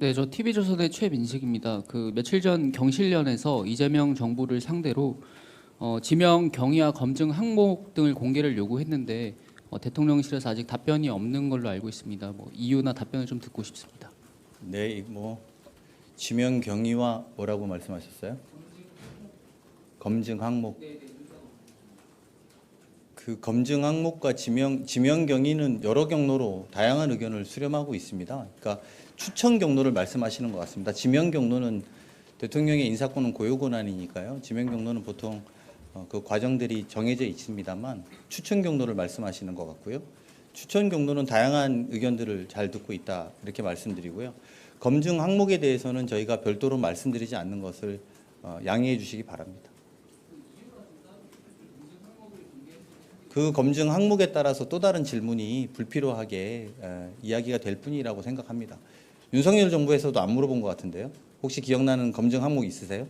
네, 저 TV조선의 최민식입니다. 그 며칠 전 경실련에서 이재명 정부를 상대로 어, 지명 경위와 검증 항목 등을 공개를 요구했는데 어, 대통령실에서 아직 답변이 없는 걸로 알고 있습니다. 뭐 이유나 답변을 좀 듣고 싶습니다. 네, 뭐 지명 경위와 뭐라고 말씀하셨어요? 검증 항목. 그 검증 항목과 지명 지명 경위는 여러 경로로 다양한 의견을 수렴하고 있습니다. 그러니까 추천 경로를 말씀하시는 것 같습니다. 지명 경로는 대통령의 인사권은 고유 권한이니까요. 지명 경로는 보통 어, 그 과정들이 정해져 있습니다만 추천 경로를 말씀하시는 것 같고요. 추천 경로는 다양한 의견들을 잘 듣고 있다 이렇게 말씀드리고요. 검증 항목에 대해서는 저희가 별도로 말씀드리지 않는 것을 어, 양해해 주시기 바랍니다. 그 검증 항목에 따라서 또 다른 질문이 불필요하게 에, 이야기가 될 뿐이라고 생각합니다. 윤석열 정부에서도 안 물어본 것 같은데요. 혹시 기억나는 검증 항목 있으세요?